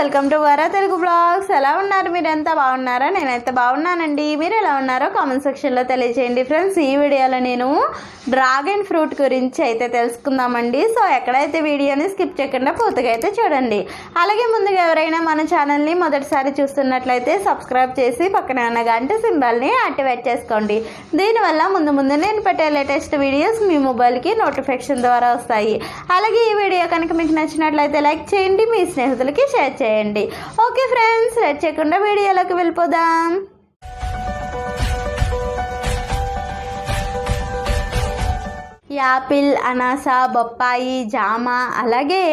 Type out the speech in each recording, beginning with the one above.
Welcome to వర Telugu blogs. ఎలా ఉన్నారు మీరు ఎంత బాగున్నారా? నేనైతే బాగున్నానండి. మీరు ఎలా ఉన్నారో కామెంట్ సెక్షన్లో తెలియజేయండి ఫ్రెండ్స్. ఈ వీడియోలో నేను డ్రాగన్ ఫ్రూట్ గురించి అయితే తెలుసుకుందామండి. సో ఎక్కడైతే వీడియోని స్కిప్ చేయకుండా పూర్తిగా అయితే చూడండి. అలాగే ముందుగా ఎవరైనా మన ఛానల్ని మొదటిసారి చూస్తున్నట్లయితే సబ్స్క్రైబ్ చేసి పక్కనే ఉన్న గంట సింబల్ని యాక్టివేట్ చేసుకోండి. దీనివల్ల ముందు ముందు నేను పెట్టే లేటెస్ట్ వీడియోస్ మీ మొబైల్కి నోటిఫికేషన్ ద్వారా వస్తాయి. అలాగే ఈ వీడియో కనుక మీకు నచ్చినట్లయితే లైక్ చేయండి. మీ స్నేహితులకి షేర్ చేయండి. ఓకే ఫ్రెండ్స్ లేట్ చేయకుండా వీడియోలోకి వెళ్ళిపోదాం. యాపిల్ అనాస బొప్పాయి జామ అలాగే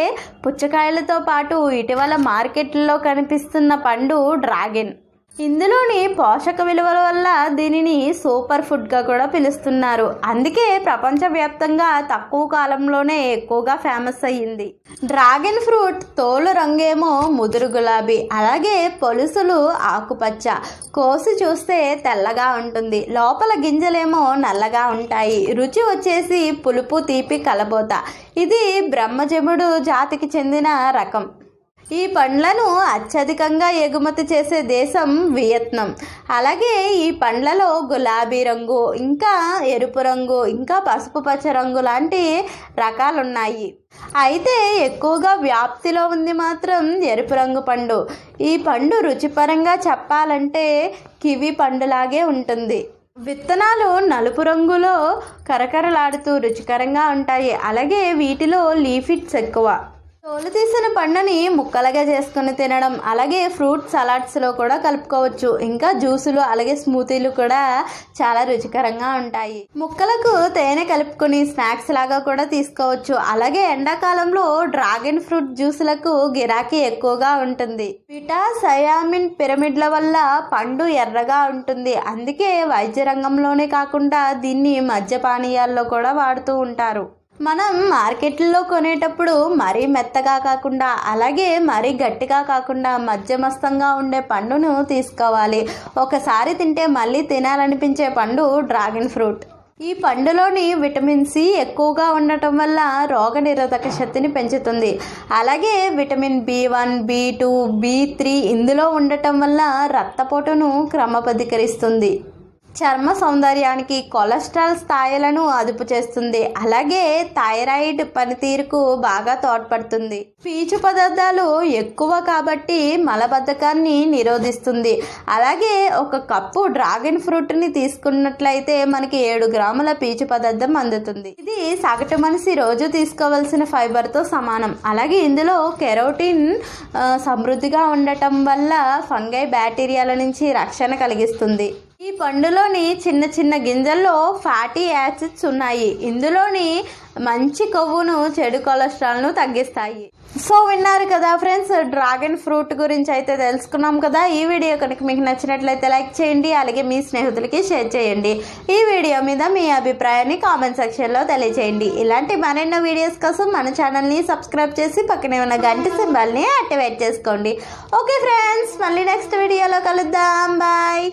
పుచ్చకాయలతో పాటు ఇటీవల మార్కెట్లో కనిపిస్తున్న పండు డ్రాగన్. ఇందులోని పోషక విలువల వల్ల దీనిని సూపర్ ఫుడ్గా కూడా పిలుస్తున్నారు. అందుకే ప్రపంచవ్యాప్తంగా తక్కువ కాలంలోనే ఎక్కువగా ఫేమస్ అయ్యింది. డ్రాగన్ ఫ్రూట్ తోలు రంగేమో ముదురు గులాబీ అలాగే పొలుసులు ఆకుపచ్చ. కోసి చూస్తే తెల్లగా ఉంటుంది. లోపల గింజలేమో నల్లగా ఉంటాయి. రుచి వచ్చేసి పులుపు తీపి కలబోత. ఇది బ్రహ్మజముడు జాతికి చెందిన రకం. ఈ పండ్లను అత్యధికంగా ఎగుమతి చేసే దేశం వియత్నాం. అలాగే ఈ పండ్లలో గులాబీ రంగు ఇంకా ఎరుపు రంగు ఇంకా పసుపు పచ్చ రంగు లాంటి రకాలు ఉన్నాయి అయితే ఎక్కువగా వ్యాప్తిలో ఉంది మాత్రం ఎరుపు రంగు పండు. ఈ పండు రుచిపరంగా చెప్పాలంటే కివి పండులాగే ఉంటుంది. విత్తనాలు నలుపు రంగులో కరకరలాడుతూ రుచికరంగా ఉంటాయి. అలాగే వీటిలో లీఫిట్స్ ఎక్కువ. తోలు తీసిన పండుని ముక్కలుగా చేసుకుని తినడం అలాగే ఫ్రూట్ సలాడ్స్లో కూడా కలుపుకోవచ్చు. ఇంకా జ్యూసులు అలాగే స్మూతీలు కూడా చాలా రుచికరంగా ఉంటాయి. ముక్కలకు తేనె కలుపుకొని స్నాక్స్ లాగా కూడా తీసుకోవచ్చు. అలాగే ఎండాకాలంలో డ్రాగన్ ఫ్రూట్ జ్యూసులకు గిరాకీ ఎక్కువగా ఉంటుంది. విటా సయామిన్ పిరమిడ్ల వల్ల పండు ఎర్రగా ఉంటుంది. అందుకే వైద్య రంగంలోనే కాకుండా దీన్ని మద్య పానీయాల్లో కూడా వాడుతూ ఉంటారు. మనం మార్కెట్లో కొనేటప్పుడు మరీ మెత్తగా కాకుండా అలాగే మరీ గట్టిగా కాకుండా మధ్యమస్తంగా ఉండే పండును తీసుకోవాలి. ఒకసారి తింటే మళ్ళీ తినాలనిపించే పండు డ్రాగన్ ఫ్రూట్. ఈ పండులోని విటమిన్ సి ఎక్కువగా ఉండటం వల్ల రోగనిరోధక శక్తిని పెంచుతుంది. అలాగే vitamin B one B two B three ఇందులో ఉండటం వల్ల రక్తపోటును క్రమబద్ధీకరిస్తుంది. చర్మ సౌందర్యానికి కొలెస్ట్రాల్ స్థాయిలను అదుపు చేస్తుంది. అలాగే థైరాయిడ్ పనితీరుకు బాగా తోడ్పడుతుంది. పీచు పదార్థాలు ఎక్కువ కాబట్టి మలబద్ధకాన్ని నిరోధిస్తుంది. అలాగే ఒక కప్పు డ్రాగన్ ఫ్రూట్ని తీసుకున్నట్లయితే మనకి ఏడు గ్రాముల పీచు పదార్థం అందుతుంది. ఇది సగటు మనిషి రోజు తీసుకోవాల్సిన ఫైబర్తో సమానం. అలాగే ఇందులో కెరోటిన్ సమృద్ధిగా ఉండటం వల్ల ఫంగై బ్యాక్టీరియాల నుంచి రక్షణ కలిగిస్తుంది. ఈ పండులోని చిన్న చిన్న గింజల్లో ఫ్యాటీ యాసిడ్స్ ఉన్నాయి. ఇందులోని మంచి కొవ్వును చెడు కొలెస్ట్రాల్ను తగ్గిస్తాయి. సో విన్నారు కదా ఫ్రెండ్స్ డ్రాగన్ ఫ్రూట్ గురించి అయితే తెలుసుకున్నాం కదా. ఈ వీడియో కనుక మీకు నచ్చినట్లయితే లైక్ చేయండి అలాగే మీ స్నేహితులకి షేర్ చేయండి. ఈ వీడియో మీద మీ అభిప్రాయాన్ని కామెంట్ సెక్షన్లో తెలియజేయండి ఇలాంటి మరెన్నో వీడియోస్ కోసం మన ఛానల్ని సబ్స్క్రైబ్ చేసి పక్కనే ఉన్న గంట సింబల్ని యాక్టివేట్ చేసుకోండి. ఓకే ఫ్రెండ్స్ మళ్ళీ నెక్స్ట్ వీడియోలో కలుద్దాం. బాయ్.